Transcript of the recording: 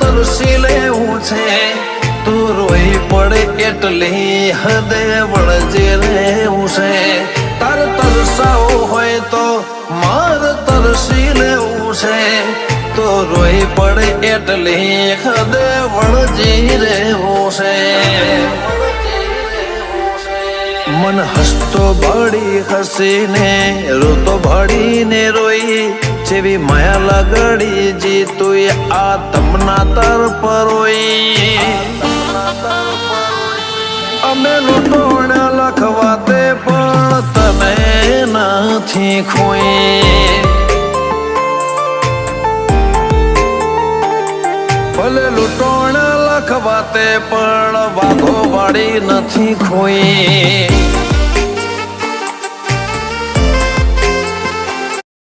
તરસી લેવું છે. તું રોઈ પડે એટલે હદે વળજે રહેવું છે. તાર તરસાવું હોય તો માર તરસી લેવું છે. તો રોઈ પડે એટલે હદે વળજી રહેવું છે. મન હસતો ભળી હસીને, રોતો ભળીને રોઈ જેવી માયા લગડી જી તું આ તમના તર પરોઈ અમે લૂંટોણ લખવા તે પણ તને નથી ખોઈ. ભલે લૂંટોણ લખવા તે પણ વાઘો વાળી નથી ખોઈ.